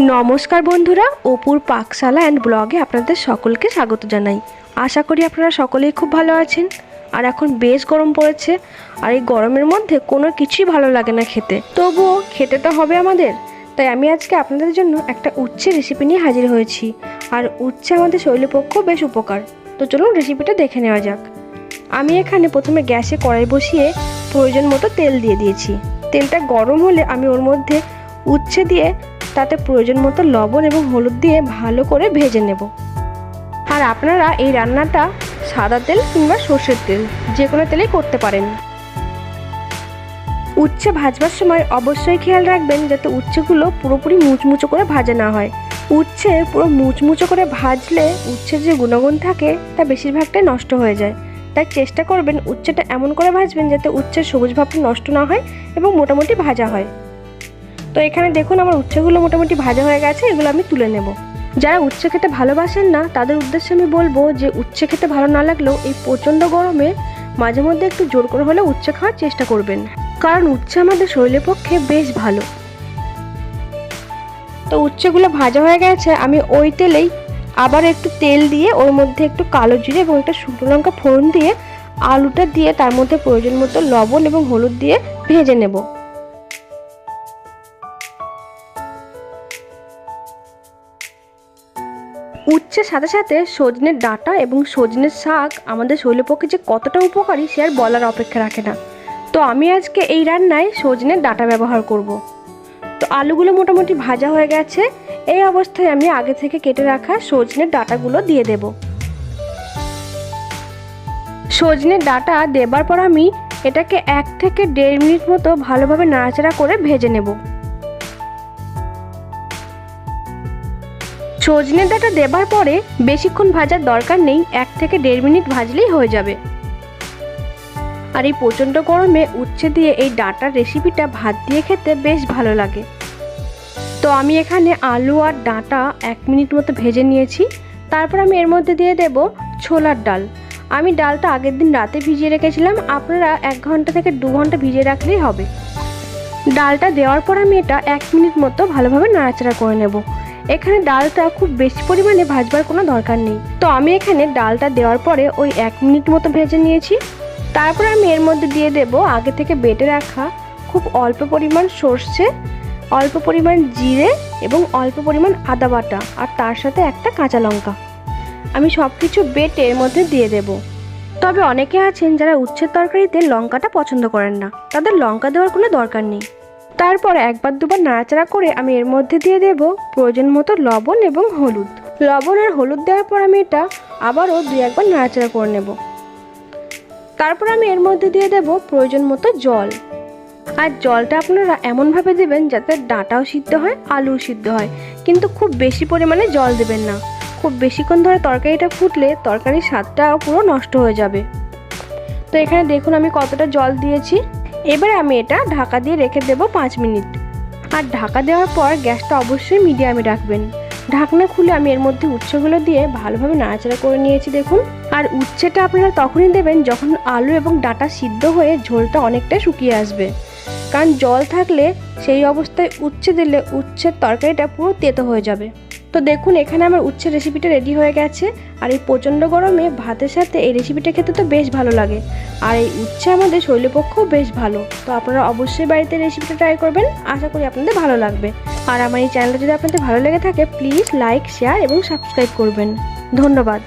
নমস্কার বন্ধুরা, অপুর পাকশালা অ্যান্ড ব্লগে আপনাদের সকলকে স্বাগত জানাই। আশা করি আপনারা সকলেই খুব ভালো আছেন। আর এখন বেশ গরম পড়েছে, আর এই গরমের মধ্যে কোনো কিছুই ভালো লাগে না খেতে। তবুও খেতে তো হবে আমাদের। তাই আমি আজকে আপনাদের জন্য একটা উচ্ছে রেসিপি নিয়ে হাজির হয়েছি। আর উচ্ছে আমাদের শৈলপক্ষ বেশ উপকার। তো চলুন রেসিপিটা দেখে নেওয়া যাক। আমি এখানে প্রথমে গ্যাসে কড়াই বসিয়ে প্রয়োজন মতো তেল দিয়ে দিয়েছি। তেলটা গরম হলে আমি ওর মধ্যে উচ্ছে দিয়ে তাতে প্রয়োজন মতো লবণ এবং হলুদ দিয়ে ভালো করে ভেজে নেব। আর আপনারা এই রান্নাটা সাদা তেল কিংবা সর্ষের তেল যে কোনো তেলেই করতে পারেন। উচ্ছে ভাজবার সময় অবশ্যই খেয়াল রাখবেন যাতে উচ্ছেগুলো পুরোপুরি মুচমুচো করে ভাজা না হয়। উচ্ছে পুরো মুচমুচো করে ভাজলে উচ্ছের যে গুণগুণ থাকে তা বেশিরভাগটাই নষ্ট হয়ে যায়। তাই চেষ্টা করবেন উচ্ছেটা এমন করে ভাজবেন যাতে উচ্ছের সবুজ ভাবটা নষ্ট না হয় এবং মোটামুটি ভাজা হয়। তো এখানে দেখুন আমার উচ্ছেগুলো মোটামুটি ভাজা হয়ে গেছে, এগুলো আমি তুলে নেব। যারা উচ্ছে খেতে ভালোবাসেন না, তাদের উদ্দেশ্যে আমি বলব যে উচ্ছে খেতে ভালো না লাগলেও এই প্রচণ্ড গরমে মাঝে মধ্যে একটু জোর করে হলে উচ্ছে খাওয়ার চেষ্টা করবেন। কারণ উচ্ছে আমাদের শরীরের পক্ষে বেশ ভালো। তো উচ্ছেগুলো ভাজা হয়ে গেছে, আমি ওই তেলেই আবার একটু তেল দিয়ে ওর মধ্যে একটু কালো জিরে এবং একটা শুকনো লঙ্কা ফোড়ন দিয়ে আলুটা দিয়ে তার মধ্যে প্রয়োজন মতো লবণ এবং হলুদ দিয়ে ভেজে নেব। উচ্ছের সাথে সাথে সজনের ডাটা এবং সজনের শাক আমাদের শরীরের পক্ষে যে কতটা উপকারী সে আর বলার অপেক্ষা রাখে না। তো আমি আজকে এই রান্নায় সজনের ডাটা ব্যবহার করব। তো আলুগুলো মোটামুটি ভাজা হয়ে গেছে। এই অবস্থায় আমি আগে থেকে কেটে রাখা সজনের ডাটাগুলো দিয়ে দেব। সজনের ডাটা দেবার পর আমি এটাকে এক থেকে দেড় মিনিট মতো ভালোভাবে নাড়াচাড়া করে ভেজে নেব। সজনে ডাঁটা দেবার পরে বেশিক্ষণ ভাজার দরকার নেই, এক থেকে দেড় মিনিট ভাজলেই হয়ে যাবে। আর এই প্রচণ্ড গরমে উচ্ছে দিয়ে এই ডাটার রেসিপিটা ভাত দিয়ে খেতে বেশ ভালো লাগে। তো আমি এখানে আলু আর ডাঁটা এক মিনিট মতো ভেজে নিয়েছি। তারপর আমি এর মধ্যে দিয়ে দেব ছোলার ডাল। আমি ডালটা আগের দিন রাতে ভিজিয়ে রেখেছিলাম, আপনারা এক ঘণ্টা থেকে দু ঘণ্টা ভিজিয়ে রাখলেই হবে। ডালটা দেওয়ার পর আমি এটা এক মিনিট মতো ভালোভাবে নাড়াচাড়া করে নেব। এখানে ডালটা খুব বেশি পরিমাণে ভাজবার কোনো দরকার নেই। তো আমি এখানে ডালটা দেওয়ার পরে ওই এক মিনিট মতো ভেজে নিয়েছি। তারপর আমি এর মধ্যে দিয়ে দেব আগে থেকে বেটে রাখা খুব অল্প পরিমাণ সর্ষে, অল্প পরিমাণ জিরে এবং অল্প পরিমাণ আদা বাটা আর তার সাথে একটা কাঁচা লঙ্কা। আমি সব কিছু বেটে এর মধ্যে দিয়ে দেব। তবে অনেকে আছেন যারা উচ্ছের তরকারিতে লঙ্কাটা পছন্দ করেন না। তাদের লঙ্কা দেওয়ার কোনো দরকার নেই। তারপর একবার দুবার নাড়াচাড়া করে আমি এর মধ্যে দিয়ে দেব প্রয়োজন মতো লবণ এবং হলুদ। লবণ আর হলুদ দেওয়ার পর আমি এটা আবারও দুই একবার নাড়াচাড়া করে নেব। তারপর আমি এর মধ্যে দিয়ে দেব প্রয়োজন মতো জল। আর জলটা আপনারা এমনভাবে দেবেন যাতে ডাঁটাও সিদ্ধ হয়, আলুও সিদ্ধ হয়। কিন্তু খুব বেশি পরিমাণে জল দেবেন না। খুব বেশিক্ষণ ধরে তরকারিটা ফুটলে তরকারির স্বাদটা পুরো নষ্ট হয়ে যাবে। তো এখানে দেখুন আমি কতটা জল দিয়েছি। এবার আমি এটা ঢাকা দিয়ে রেখে দেব পাঁচ মিনিট। আর ঢাকা দেওয়ার পর গ্যাসটা অবশ্যই মিডিয়ামে রাখবেন। ঢাকনা খুলে আমি এর মধ্যে উচ্ছেগুলো দিয়ে ভালোভাবে নাড়াচাড়া করে নিয়েছি, দেখুন। আর উচ্ছেটা আপনারা তখনই দেবেন যখন আলু এবং ডাটা সিদ্ধ হয়ে ঝোলটা অনেকটা শুকিয়ে আসবে। কারণ জল থাকলে সেই অবস্থায় উচ্ছে দিলে উচ্ছের তরকারিটা পুরো তেতো হয়ে যাবে। তো দেখুন, এখানে আমার উচ্ছে রেসিপিটা রেডি হয়ে গেছে। আর এই প্রচণ্ড গরমে ভাতের সাথে এই রেসিপিটা খেতে তো বেশ ভালো লাগে। আর এই উচ্ছে আমাদের শৈলপক্ষও বেশ ভালো। তো আপনারা অবশ্যই বাড়িতে রেসিপিটা ট্রাই করবেন। আশা করি আপনাদের ভালো লাগবে। আর আমার এই চ্যানেলটা যদি আপনাদের ভালো লেগে থাকে প্লিজ লাইক শেয়ার এবং সাবস্ক্রাইব করবেন। ধন্যবাদ।